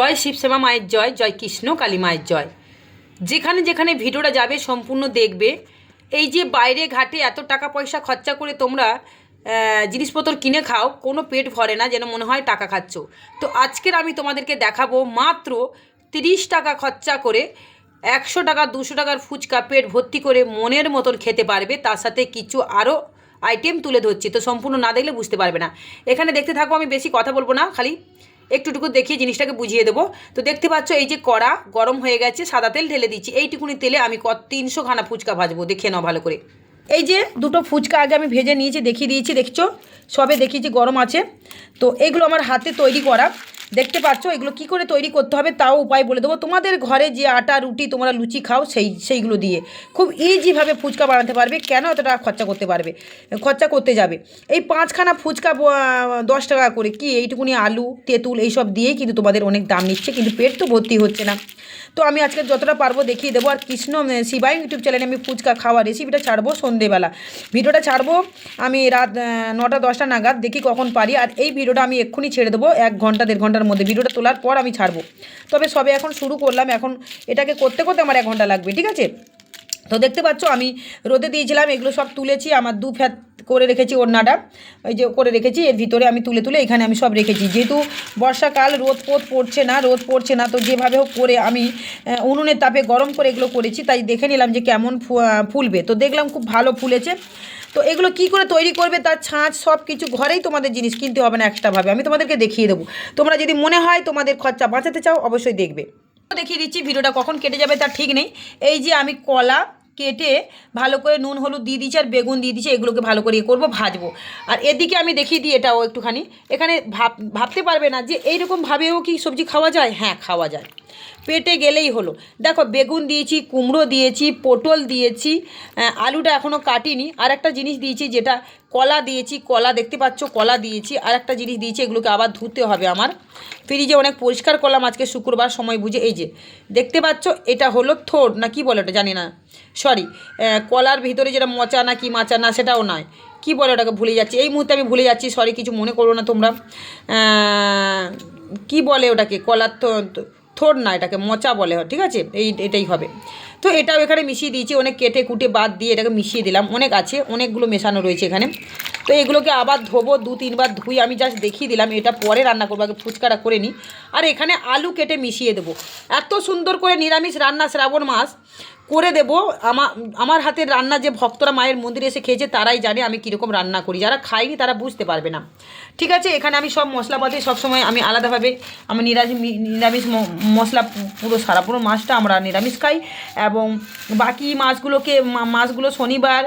জয় শিবসেমা মায়ের জয় জয় কৃষ্ণ কালী মায়ের জয়। যেখানে যেখানে ভিডিওটা যাবে, সম্পূর্ণ দেখবে। এই যে বাইরে ঘাটে এত টাকা পয়সা খরচা করে তোমরা জিনিসপত্র কিনে খাও, কোনো পেট ভরে না, যেন মনে হয় টাকা খাচ্ছ। তো আজকের আমি তোমাদেরকে দেখাবো মাত্র তিরিশ টাকা খরচা করে একশো টাকা, দুশো টাকার ফুচকা পেট ভর্তি করে মনের মতন খেতে পারবে। তার সাথে কিছু আরও আইটেম তুলে ধরছি। তো সম্পূর্ণ না দেখলে বুঝতে পারবে না। এখানে দেখতে থাকব আমি বেশি কথা বলব না, খালি একটুটুকু দেখিয়ে জিনিসটাকে বুঝিয়ে দেবো। তো দেখতে পাচ্ছ, এই যে কড়া গরম হয়ে গেছে, সাদা তেল ঢেলে দিচ্ছি। এইটুকুনি তেলে আমি কত তিনশো খানা ফুচকা ভাজবো, দেখে নাও ভালো করে। এই যে দুটো ফুচকা আগে আমি ভেজে নিয়েছি, দেখিয়ে দিয়েছি, দেখছ? সবে দেখিয়েছি গরম আছে। তো এগুলো আমার হাতে তৈরি করা। দেখতে পাচ্ছ এগুলো কি করে তৈরি করতে হবে তাও উপায় বলে দেবো। তোমাদের ঘরে যে আটা, রুটি তোমরা লুচি খাও, সেই, সেইগুলো দিয়ে খুব ইজিভাবে ফুচকা বানাতে পারবে। কেন এত টাকা খরচা করতে পারবে? খরচা করতে যাবে। এই পাঁচখানা ফুচকা দশ টাকা করে, কি এইটুকুনি আলু, তেঁতুল, এইসব দিয়েই কিন্তু তোমাদের অনেক দাম নিচ্ছে, কিন্তু পেট তো ভর্তি হচ্ছে না। তো আমি আজকে যতটা পারব দেখিয়ে দেবো। আর কৃষ্ণ শিবাই ইউটিউব চ্যানেলে আমি ফুচকা খাওয়া রেসিপিটা ছাড়বো সন্ধেবেলা। ভিডিওটা ছাড়বো আমি রাত নটা, দশটা নাগাদ, দেখি কখন পারি। আর এই ভিডিওটা আমি এক্ষুনি ছেড়ে দেবো, এক ঘণ্টা, দেড় ঘণ্টার মধ্যে। ভিডিওটা তোলার পর আমি ছাড়বো। তবে সবে এখন শুরু করলাম, এখন এটাকে করতে করতে আমার এক ঘণ্টা লাগবে, ঠিক আছে? তো দেখতে পাচ্ছ, আমি রোদে দিয়েছিলাম, এগুলো সব তুলেছি, আমার দু ফ্যাত করে রেখেছি ওড়নাটা। ওই যে করে রেখেছি, এর ভিতরে আমি তুলে তুলে এখানে আমি সব রেখেছি। যেহেতু বর্ষাকাল, রোদ পোদ পড়ছে না, রোদ পড়ছে না, তো যেভাবে হোক করে আমি উনুনের তাপে গরম করে এগুলো করেছি, তাই দেখে নিলাম যে কেমন ফুলবে। তো দেখলাম খুব ভালো ফুলেছে। তো এগুলো কি করে তৈরি করবে, তার ছাঁচ সব কিছু ঘরেই তোমাদের জিনিস কিনতে হবে না এক্সট্রাভাবে আমি তোমাদেরকে দেখিয়ে দেবো। তোমরা যদি মনে হয় তোমাদের খরচা বাঁচাতে চাও, অবশ্যই দেখবে। দেখিয়ে দিচ্ছি, ভিডিওটা কখন কেটে যাবে তার ঠিক নেই। এই যে আমি কলা কেটে ভালো করে নুন, হলুদ দিয়ে দিচ্ছি আর বেগুন দিয়ে দিচ্ছি এগুলোকে ভালো করে ইয়ে করব, ভাজবো। আর এদিকে আমি দেখিয়ে দিই এটাও একটুখানি। এখানে ভাব, ভাবতে পারবে না যে এইরকমভাবেও কি সবজি খাওয়া যায়? হ্যাঁ খাওয়া যায়। পেটে গেলেই হলো। দেখো, বেগুন দিয়েছি, কুমড়ো দিয়েছি, পটল দিয়েছি আলুটা এখনও কাটিনি। আর একটা জিনিস দিয়েছি যেটা কলা দিয়েছি, কলা দেখতে পাচ্ছ, কলা দিয়েছি। আর একটা জিনিস দিয়েছি, এগুলোকে আবার ধুতে হবে আমার। ফ্রিজে অনেক পরিষ্কার করলাম আজকে শুক্রবার, সময় বুঝে, এই যে, দেখতে পাচ্ছ, এটা হলো থোড় না কি বলে ওটা, জানি না। সরি কলার ভিতরে যেটা মচা না কি মাচা না সেটাও নয়। কি বলে ওটাকে ভুলে যাচ্ছি? এই মুহূর্তে আমি ভুলে যাচ্ছি সরি কিছু মনে করো না তোমরা। কি বলে ওটাকে? কলার থোড় না এটাকে, মচা বলে হয়, ঠিক আছে? এই, এটাই হবে। তো এটাও এখানে মিশিয়ে দিয়েছি, অনেক কেটে কুটে বাদ দিয়ে এটাকে মিশিয়ে দিলাম। অনেক আছে, অনেকগুলো মেশানো রয়েছে এখানে। তো এগুলোকে আবার ধোবো, দু, তিনবার ধুই, আমি জাস্ট দেখিয়ে দিলাম, এটা পরে রান্না করব, আগে ফুচকাটা করে নিই। আর এখানে আলু কেটে মিশিয়ে দেবো। এত সুন্দর করে নিরামিষ রান্না শ্রাবণ মাস করে দেবো। আমার আমার হাতের রান্না যে ভক্তরা মায়ের মন্দিরে এসে খেয়েছে, তারাই জানে আমি কীরকম রান্না করি। যারা খায়নি তারা বুঝতে পারবে না। ঠিক আছে, এখানে আমি সব মশলাপাতি সবসময় আমি আলাদাভাবে আমি নিরামিষ নিরামিষ মশলা পুরো সারা, পুরো মাছটা আমরা নিরামিষ খাই। এবং বাকি মাছগুলোকে মাছগুলো শনিবার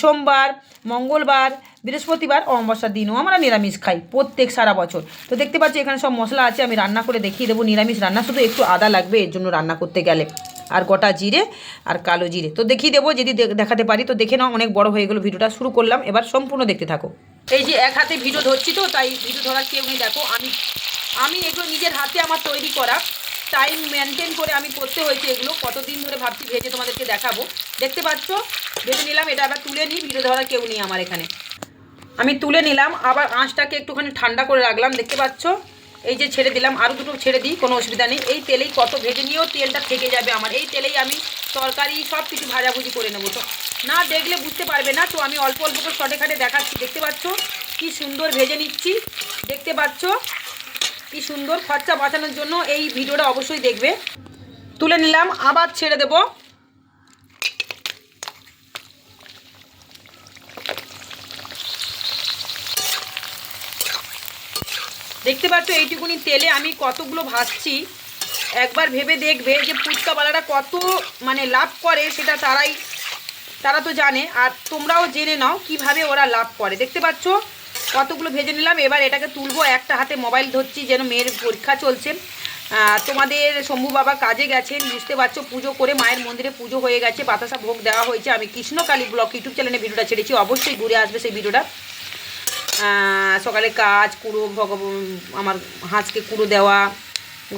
সোমবার, মঙ্গলবার, বৃহস্পতিবার, অমাবস্যার দিনও আমরা নিরামিষ খাই প্রত্যেক সারা বছর। তো দেখতে পাচ্ছি, এখানে সব মশলা আছে, আমি রান্না করে দেখিয়ে দেবো। নিরামিষ রান্না শুধু একটু আদা লাগবে, এর জন্য রান্না করতে গেলে। আর গোটা জিরে আর কালো জিরে। তো দেখিয়ে দেবো, যদি দেখাতে পারি, তো দেখে নাও অনেক বড় হয়ে গেলো ভিডিওটা। শুরু করলাম, এবার সম্পূর্ণ দেখতে থাকো। এই যে এক হাতে ভিডিও ধরছি তো, তাই ভিডিও ধরার কেউ নেই। দেখো, আমি আমি এগুলো নিজের হাতে আমার তৈরি করা। টাইম মেনটেন করে আমি করতে হয়েছে এগুলো। কতদিন ধরে ভাবছি ভেজে তোমাদেরকে দেখাবো। দেখতে পাচ্ছ? ভেজে নিলাম, এটা আবার তুলে নিই, ভিডিও ধরার কেউ নেই আমার এখানে। আমি তুলে নিলাম, আবার আঁচটাকে একটুখানি ঠান্ডা করে রাখলাম, দেখতে পাচ্ছ? এই যে ছেড়ে দিলাম আরও দুটো ছেড়ে দিই, কোনো অসুবিধা নেই। এই তেলেই কত ভেজে নিয়েও তেলটা থেকে যাবে আমার। এই তেলেই আমি তরকারি সব কিছু ভাজাভুজি করে নেব। তো না দেখলে বুঝতে পারবে না, তো আমি অল্প অল্প করে শটে খাটে দেখাচ্ছি। দেখতে পাচ্ছ? কি সুন্দর ভেজে নিচ্ছি। দেখতে পাচ্ছ? কি সুন্দর খরচা বাঁচানোর জন্য এই ভিডিওটা অবশ্যই দেখবে। তুলে নিলাম, আবার ছেড়ে দেবো। দেখতে পাচ্ছ, এইটুকুনি তেলে আমি কতগুলো ভাজছি। একবার ভেবে দেখবে যে ফুচকাওয়ালারা কত মানে লাভ করে, সেটা তারাই, তারা তো জানে। আর তোমরাও জেনে নাও কীভাবে ওরা লাভ করে। দেখতে পাচ্ছ, কতগুলো ভেজে নিলাম। এবার এটাকে তুলবো, একটা হাতে মোবাইল ধরছি যেন মেয়ের পরীক্ষা চলছে। তোমাদের শম্ভু বাবা কাজে গেছেন, বুঝতে পারছ, পুজো করে মায়ের মন্দিরে পুজো হয়ে গেছে, বাতাসা ভোগ দেওয়া হয়েছে। আমি কৃষ্ণকালী ব্লগ ইউটিউব চ্যানেলে ভিডিওটা ছেড়েছি, অবশ্যই ঘুরে আসবে সেই ভিডিওটা। সকালে কাজ, কুড়ো আমার হাঁসকে কুড়ো দেওয়া,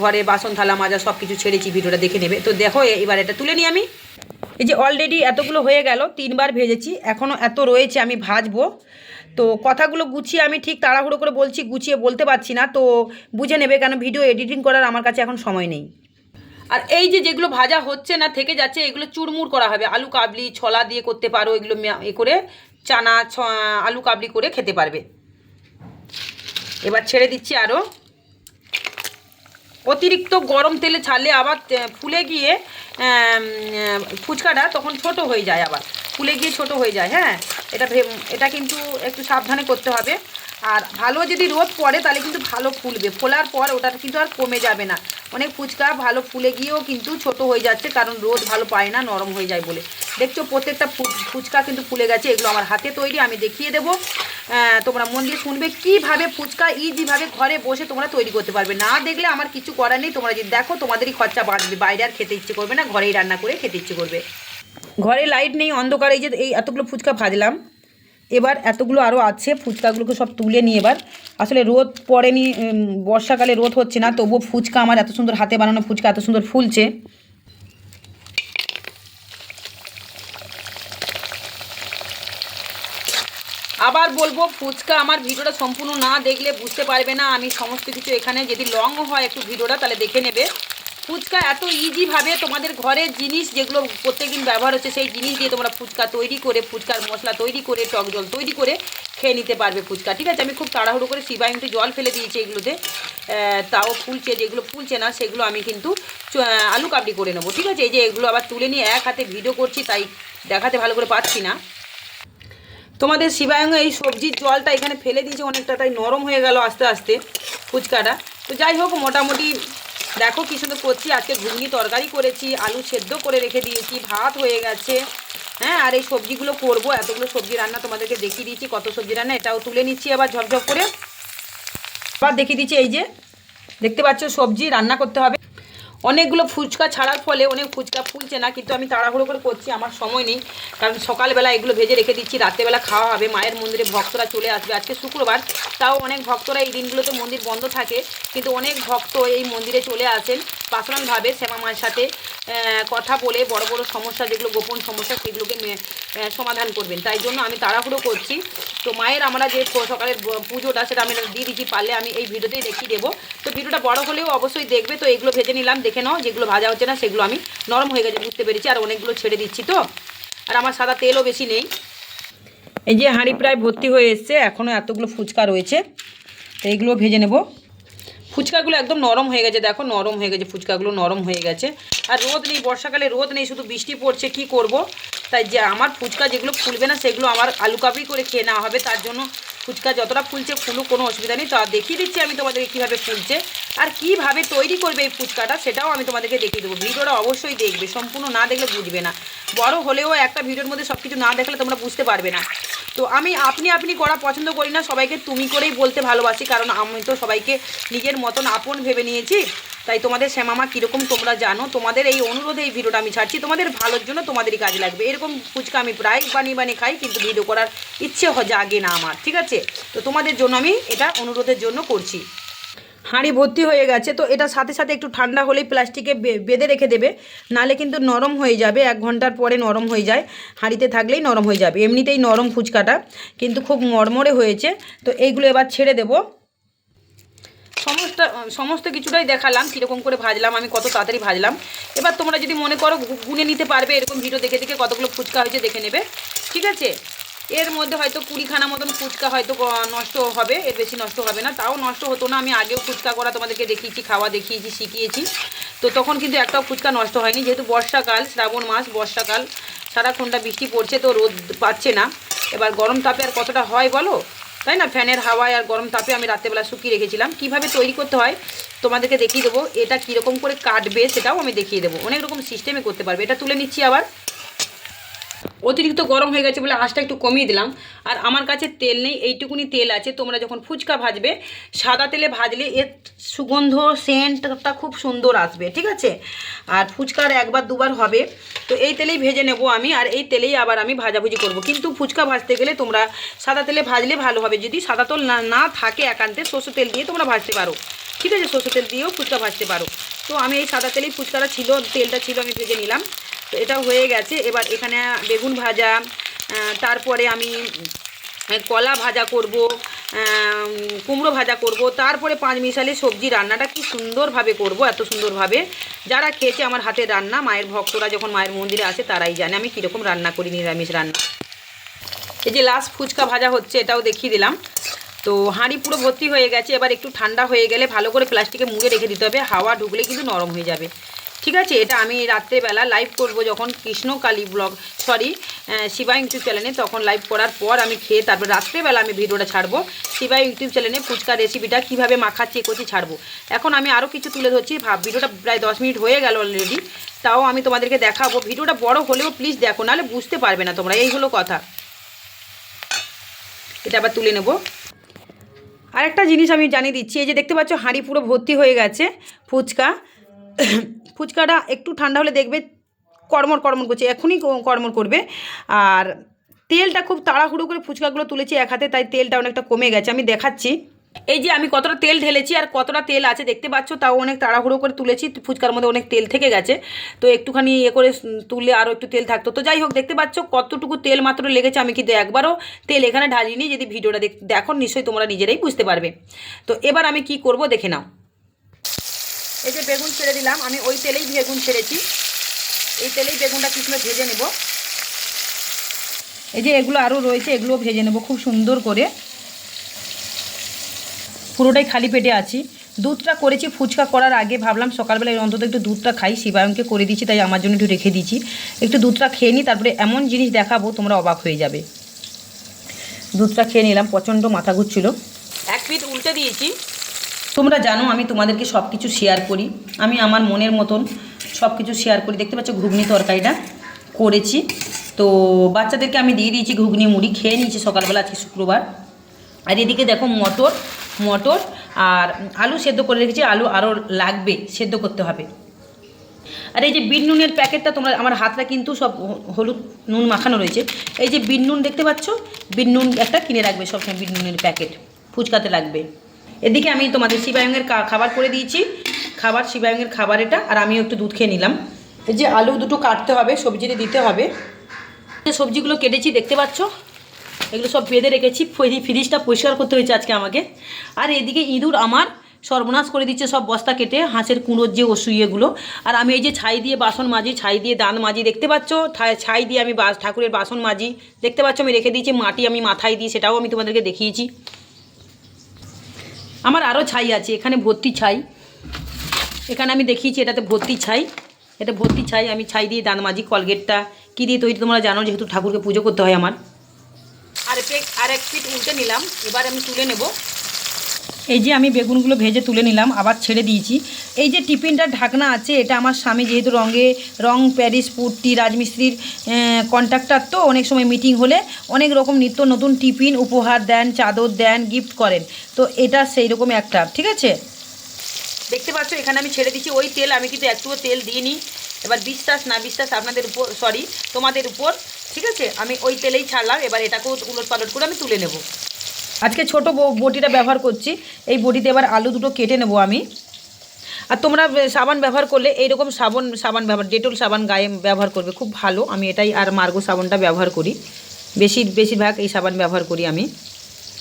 ঘরে বাসন, থালা মাজা সব কিছু ছেড়েছি ভিডিওটা দেখে নেবে। তো দেখো এবার এটা তুলে নিই আমি। এই যে অলরেডি এতগুলো হয়ে গেল, তিনবার ভেজেছি এখনও এত রয়েছে আমি ভাজবো। তো কথাগুলো গুছিয়ে আমি ঠিক তাড়াহুড়ো করে বলছি, গুছিয়ে বলতে পারছি না, তো বুঝে নেবে কেন, ভিডিও এডিটিং করার আমার কাছে এখন সময় নেই। আর এই যে যেগুলো ভাজা হচ্ছে না, থেকে যাচ্ছে, এগুলো চুরমুর করা হবে। আলু কাবলি, ছলা দিয়ে করতে পারো, এগুলো এ করে চানা আলু কাবলি করে খেতে পারবে। এবার ছেড়ে দিচ্ছি আরও অতিরিক্ত গরম তেলে ছাড়লে আবার ফুলে গিয়ে ফুচকাটা তখন ছোট হয়ে যায় আবার। ফুলে গিয়ে ছোট হয়ে যায় হ্যাঁ? এটা এটা কিন্তু একটু সাবধানে করতে হবে। আর ভালো যদি রোদ পড়ে, তাহলে কিন্তু ভালো ফুলবে। ফোলার পর ওটা কিন্তু আর কমে যাবে না। অনেক ফুচকা ভালো ফুলে গিয়েও কিন্তু ছোট হয়ে যাচ্ছে, কারণ রোদ ভালো পায় না, নরম হয়ে যায় বলে। দেখছ, প্রত্যেকটা ফুচকা কিন্তু ফুলে গেছে, এগুলো আমার হাতে তৈরি, আমি দেখিয়ে দেবো। তোমরা মন দিয়ে শুনবে কীভাবে ফুচকা ইজিভাবে ঘরে বসে তোমরা তৈরি করতে পারবে। না দেখলে আমার কিছু করার নেই, তোমরা যদি দেখো, তোমাদেরই খরচা বাড়বে বাইরে আর খেতে ইচ্ছে করবে না, ঘরেই রান্না করে খেতে ইচ্ছে করবে। ঘরে লাইট নেই, অন্ধকার যে এই এতগুলো ফুচকা ভাজলাম। এবার এতগুলো আরও আছে, ফুচকাগুলোকে সব তুলে নিয়ে এবার। আসলে রোদ পড়েনি বর্ষাকালে রোদ হচ্ছে না, তবুও ফুচকা আমার এত সুন্দর হাতে বানানো ফুচকা এত সুন্দর ফুলছে। আবার বলব, ফুচকা আমার ভিডিওটা সম্পূর্ণ না দেখলে বুঝতে পারবে না, আমি সমস্ত কিছু এখানে যদি লং হয় একটু ভিডিওটা, তাহলে দেখে নেবে। ফুচকা এত ইজিভাবে তোমাদের ঘরের জিনিস যেগুলো প্রত্যেকদিন ব্যবহার হচ্ছে, সেই জিনিস দিয়ে তোমরা ফুচকা তৈরি করে, ফুচকার মশলা তৈরি করে, টক জল তৈরি করে খেয়ে নিতে পারবে ফুচকা। ঠিক আছে? আমি খুব তাড়াহুড়ো করে সিবাই একটু জল ফেলে দিয়েছি এগুলোতে। তাও ফুলছে, যেগুলো ফুলছে না, সেগুলো আমি কিন্তু আলু কাবলি করে নেব। ঠিক আছে? এই যে এগুলো আবার তুলে নিয়ে এক হাতে ভিডিও করছি, তাই দেখাতে ভালো করে পাচ্ছি না। তোমাদের শিবায়ঙ্গ এই সবজির জলটা এখানে ফেলে দিয়েছে, অনেকটা তাই নরম হয়ে গেল আস্তে আস্তে ফুচকাটা। তো যাই হোক, মোটামুটি দেখো কি সুন্দর করছি। আজকে ঘুগনি তরকারি করেছি, আলু সেদ্ধ করে রেখে দিয়েছি, ভাত হয়ে গেছে। হ্যাঁ আর এই সবজিগুলো করব। এতগুলো সবজি রান্না তোমাদেরকে দেখিয়ে দিয়েছি, কত সবজি রান্না, এটাও তুলে নিচ্ছি আবার ঝপঝপ করে। আবার দেখিয়ে দিচ্ছি, এই যে, দেখতে পাচ্ছ সবজি রান্না করতে হবে। অনেকগুলো ফুচকা ছাড়ার ফলে অনেক ফুচকা ফুলছে না, কিন্তু আমি তাড়াহুড়ো করে করছি, আমার সময় নেই। কারণ সকালবেলা এগুলো ভেজে রেখে দিচ্ছি, রাত্রেবেলা খাওয়া হবে, মায়ের মন্দিরে ভক্তরা চলে আসবে। আজকে শুক্রবার, তাও অনেক ভক্তরা এই দিনগুলোতে মন্দির বন্ধ থাকে, কিন্তু অনেক ভক্ত এই মন্দিরে চলে আসেন পার্সোনালভাবে শ্যামা মায়ের সাথে। কথা বলে বড় বড় সমস্যা যেগুলো, গোপন সমস্যা, সেগুলোকে সমাধান করবেন। তাই জন্য আমি তাড়াহুড়ো করছি। তো মায়ের আমরা যে সকালের পুজোটা, সেটা আমি দিয়ে দিচ্ছি পারলে আমি এই ভিডিওতেই দেখিয়ে দেবো। তো ভিডিওটা বড় হলেও অবশ্যই দেখবে। তো এগুলো ভেজে নিলাম, দেখে নাও। যেগুলো ভাজা হচ্ছে না, সেগুলো আমি নরম হয়ে গেছে, বুঝতে পেরেছি। আর অনেকগুলো ছেড়ে দিচ্ছি তো। আর আমার সাদা তেলও বেশি নেই। এই যে হাঁড়ি প্রায় ভর্তি হয়ে এসছে, এখনও এতগুলো ফুচকা রয়েছে। তো এইগুলো ভেজে নেব। ফুচকাগুলো একদম নরম হয়ে গেছে, দেখো নরম হয়ে গেছে, ফুচকাগুলো নরম হয়ে গেছে। আর রোদ নেই, বর্ষাকালে রোদ নেই, শুধু বৃষ্টি পড়ছে, কি করব? তাই যে আমার ফুচকা যেগুলো ফুলবে না, সেগুলো আমার আলু কাবড়ি করে খেয়ে নেওয়া হবে, তার জন্য ফুচকা যতটা ফুলছে ফুলুক, কোনো অসুবিধা নেই। তা দেখিয়ে দিচ্ছি আমি তোমাদেরকে কীভাবে ফুলছে, আর কীভাবে তৈরি করবে এই ফুচকাটা, সেটাও আমি তোমাদেরকে দেখিয়ে দেবো। ভিডিওটা অবশ্যই দেখবে, সম্পূর্ণ না দেখলে বুঝবে না। বড় হলেও একটা ভিডিওর মধ্যে সব কিছু না দেখলে তোমরা বুঝতে পারবে না। তো আমি, আপনি আপনি করা পছন্দ করি না, সবাইকে তুমি করেই বলতে ভালোবাসি, কারণ আমি তো সবাইকে নিজের মতন আপন ভেবে নিয়েছি। তাই তোমাদের শ্যামামা কীরকম তোমরা জানো, তোমাদের এই অনুরোধে এই ভিডিওটা আমি ছাড়ছি, তোমাদের ভালোর জন্য তোমাদেরই কাজে লাগবে। এরকম ফুচকা আমি প্রায় বানিয়ে বানিয়ে খাই, কিন্তু ভিডিও করার ইচ্ছে জাগে না আমার, ঠিক আছে? তো তোমাদের জন্য আমি এটা অনুরোধের জন্য করছি। হাঁড়ি ভর্তি হয়ে গেছে, তো এটা সাথে সাথে একটু ঠান্ডা হলেই প্লাস্টিকে বেঁধে রেখে দেবে, নালে কিন্তু নরম হয়ে যাবে, এক ঘণ্টার পরে নরম হয়ে যায়, হাঁড়িতে থাকলেই নরম হয়ে যাবে, এমনিতেই নরম ফুচকাটা, কিন্তু খুব মরমরে হয়েছে, তো এইগুলো এবার ছেড়ে দেবো। সমস্ত সমস্ত কিছুটাই দেখালাম, কীরকম করে ভাজলাম, আমি কত তাড়াতাড়ি ভাজলাম। এবার তোমরা যদি মনে করো গুনে নিতে পারবে, এরকম ভিডিও দেখে দেখে কতগুলো ফুচকা হয়েছে, দেখে নেবে। ঠিক আছে? এর মধ্যে হয়তো কুড়িখানা মতন ফুচকা হয়তো নষ্ট হবে, এর বেশি নষ্ট হবে না। তাও নষ্ট হতো না, আমি আগেও ফুচকা করা তোমাদেরকে দেখিয়েছি, খাওয়া দেখিয়েছি, শিখিয়েছি। তো তখন কিন্তু একটাও ফুচকা নষ্ট হয়নি, যেহেতু বর্ষাকাল, শ্রাবণ মাস, বর্ষাকাল, সারাক্ষণটা বৃষ্টি পড়ছে তো রোদ পাচ্ছে না। এবার গরম তাপে আর কতটা হয় বলো? তাই না? ফ্যানের হাওয়ায় আর গরম তাপে আমি রাত্রেবেলা শুকিয়ে রেখেছিলাম। কীভাবে তৈরি করতে হয় তোমাদেরকে দেখিয়ে দেবো। এটা কীরকম করে কাটবে সেটাও আমি দেখিয়ে দেবো। অনেক রকম সিস্টেমে করতে পারবে। এটা তুলে নিচ্ছি আবার। অতিরিক্ত গরম হয়ে গেছে বলে আঁচটা একটু কমিয়ে দিলাম। আর আমার কাছে তেল নেই, এইটুকুনি তেল আছে। তোমরা যখন ফুচকা ভাজবে, সাদা তেলে ভাজলে এর সুগন্ধ, সেন্টটা খুব সুন্দর আসবে, ঠিক আছে? আর ফুচকার একবার, দুবার হবে। তো এই তেলেই ভেজে নেব আমি, আর এই তেলেই আবার আমি ভাজাভুজি করব। কিন্তু ফুচকা ভাজতে গেলে তোমরা সাদা তেলে ভাজলে ভালো হবে। যদি সাদা তেল না থাকে একান্তে, সর্ষে তেল দিয়ে তোমরা ভাজতে পারো। ঠিক আছে? সর্ষে তেল দিয়েও ফুচকা ভাজতে পারো। তো আমি এই সাদা তেলেই ফুচকাটা ছিল, তেলটা ছিল, আমি ভেজে নিলাম। তো এটা হয়ে গেছে। এবার এখানে বেগুন ভাজা তারপরে আমি কলা ভাজা করব কুমড়ো ভাজা করব, তারপরে পাঁচ মিশালি সবজি রান্নাটা কি সুন্দরভাবে করব, এত সুন্দরভাবে। যারা খেয়েছে আমার হাতের রান্না, মায়ের ভক্তরা যখন মায়ের মন্দিরে আসে তারাই জানে। আমি কীরকম রান্না করি, নিরামিষ রান্না। এই যে লাস্ট ফুচকা ভাজা হচ্ছে, এটাও দেখিয়ে দিলাম। তো হাঁড়ি পুরো ভর্তি হয়ে গেছে। এবার একটু ঠান্ডা হয়ে গেলে ভালো করে প্লাস্টিকে মুড়ে রেখে দিতে হবে। হাওয়া ঢুকলে কিন্তু নরম হয়ে যাবে। ঠিক আছে? এটা আমি রাত্রেবেলা লাইভ করব যখন Krishnakali blog sorry Shiva YouTube চ্যানেলে তখন লাইভ করার পর আমি খেয়ে তারপর রাত্রেবেলা আমি ভিডিওটা ছাড়বো। শিবা ইউটিউব চ্যানেলে ফুচকা রেসিপিটা কীভাবে মাখাচ্ছি করছি ছাড়বো। এখন আমি আরও কিছু তুলে ধরছি। ভাব, ভিডিওটা প্রায় দশ মিনিট হয়ে গেল অলরেডি তাও আমি তোমাদেরকে দেখাবো। ভিডিওটা বড় হলেও প্লিজ দেখো, নাহলে বুঝতে পারবে না তোমরা। এই হলো কথা। এটা আবার তুলে নেব। আরেকটা জিনিস আমি জানিয়ে দিচ্ছি। এই যে দেখতে পাচ্ছ, হাঁড়ি পুরো ভর্তি হয়ে গেছে ফুচকা। ফুচকাটা একটু ঠান্ডা হলে দেখবে কড়মড় কড়মড় করছে। এখনই ক- কড়মড় করবে। আর তেলটা খুব তাড়াহুড়ো করে ফুচকাগুলো তুলেছি এক হাতে, তাই তেলটা অনেকটা কমে গেছে। আমি দেখাচ্ছি। এই যে আমি কতটা তেল ঢেলেছি আর কতটা তেল আছে দেখতে পাচ্ছ, তাও অনেক তাড়াহুড়ো করে তুলেছি। ফুচকার মধ্যে অনেক তেল থেকে গেছে। তো একটুখানি ইয়ে করে তুললে আরও একটু তেল থাকতো। তো যাই হোক, দেখতে পাচ্ছ কতটুকু তেল মাত্র লেগেছে। আমি কিন্তু একবারও তেল এখানে ঢালিনি। যদি ভিডিওটা দেখ, দেখো, নিশ্চয়ই তোমরা নিজেরাই বুঝতে পারবে। তো এবার আমি কি করব দেখে নাও। এই যে বেগুন ছেড়ে দিলাম, আমি ওই তেলেই বেগুন ছেড়েছি। এই তেলেই বেগুনটা কিছুটা ভেজে নেব। এই যে এগুলো আরও রয়েছে এগুলো ভেজে নেব খুব সুন্দর করে। পুরোটাই খালি পেটে আছি। দুধটা করেছি ফুচকা করার আগে, ভাবলাম সকালবেলায় অন্তত একটু দুধটা খাই, শিবায়নকে করে দিয়েছি তাই আমার জন্য একটু রেখে দিয়েছি একটু দুধটা খেয়ে নিই, তারপরে এমন জিনিস দেখাবো, তোমরা অবাক হয়ে যাবে। দুধটা খেয়ে নিলাম, প্রচণ্ড মাথা ঘুরছিল। এক পিঠ উল্টে দিয়েছি। তোমরা জানো আমি তোমাদেরকে সব কিছু শেয়ার করি। আমি আমার মনের মতন সব কিছু শেয়ার করি। দেখতে পাচ্ছ ঘুগনি তরকারিটা করেছি। তো বাচ্চাদেরকে আমি দিয়ে দিয়েছি ঘুগনি মুড়ি, খেয়ে নিয়েছি সকালবেলা আজকে শুক্রবার। আর এদিকে দেখো মটর মটর আর আলু সেদ্ধ করে রেখেছি। আলু আরও লাগবে, সেদ্ধ করতে হবে। আর এই যে বিন নুনের প্যাকেটটা তোমরা, আমার হাতটা কিন্তু সব হলুদ নুন মাখানো রয়েছে। এই যে বিন নুন দেখতে পাচ্ছ? বিন নুন একটা কিনে রাখবে সবসময় বিট নুনের প্যাকেট। ফুচকাতে লাগবে। এদিকে আমি তোমাদের শিবায়ঙ্গের কা- খাবার করে দিয়েছি। খাবার শিবায়ঙ্গের খাবার এটা, আর আমিও একটু দুধ খেয়ে নিলাম। এই যে আলু দুটো কাটতে হবে, সবজিতে দিতে হবে। সবজিগুলো কেটেছি, দেখতে পাচ্ছ? এগুলো সব বেঁধে রেখেছি, ফ্রি- ফ্রিজটা পরিষ্কার করতে হয়েছে আজকে আমাকে। আর এদিকে ইঁদুর আমার সর্বনাশ করে দিচ্ছে সব বস্তা কেটে, হাঁসের কুঁড়োর যে ওষুইয়েগুলো আর আমি এই যে ছাই দিয়ে বাসন মাজি, ছাই দিয়ে দান মাজি, দেখতে পাচ্ছ? ছাই দিয়ে আমি বাস ঠাকুরের বাসন মাজি, দেখতে পাচ্ছ? আমি রেখে দিয়েছি, মাটি আমি মাথায় দিই, সেটাও আমি তোমাদেরকে দেখিয়েছি। আমার আরও ছাই আছে, এখানে ভর্তি ছাই। এখানে আমি দেখিয়েছি এটাতে ভর্তি ছাই। এটা ভর্তি ছাই, আমি ছাই দিয়ে দান মাজি, কলগেটটা কী দিয়ে তৈরি তোমরা জানো, যেহেতু ঠাকুরকে পুজো করতে হয় আমার। আর এক ফিট উল্টে নিলাম, এবার আমি তুলে নেব। এই যে আমি বেগুনগুলো ভেজে তুলে নিলাম, আবার ছেড়ে দিয়েছি। এই যে টিফিনটার ঢাকনা আছে, এটা আমার স্বামী যেহেতু রঙে, রং প্যারিস পুট্টি রাজমিস্ত্রির কন্ট্রাক্টর তো, অনেক সময় মিটিং হলে অনেক রকম নিত্য নতুন টিফিন উপহার দেন, চাদর দেন গিফট করেন। তো এটা সেই রকম একটা, ঠিক আছে? দেখতে পাচ্ছ, এখানে আমি ছেড়ে দিচ্ছি ওই তেল আমি কিন্তু একটুও তেল দিইনি। এবার বিশ্বাস, না বিশ্বাস, আপনাদের উপর সরি তোমাদের উপর, ঠিক আছে? আমি ওই তেলেই ছাড়লাম, এবার এটাকেও উলট পালট করে আমি তুলে নেব। আজকে ছোট বটিটা ব্যবহার করছি। এই বটিতে এবার আলু দুটো কেটে নেব আমি। আর তোমরা সাবান ব্যবহার করলে এইরকম সাবান সাবান ব্যবহার ডেটল সাবান গায়ে ব্যবহার করবে, খুব ভালো। আমি এটাই আর মার্গো সাবানটা ব্যবহার করি। বেশি বেশিরভাগ এই সাবান ব্যবহার করি আমি।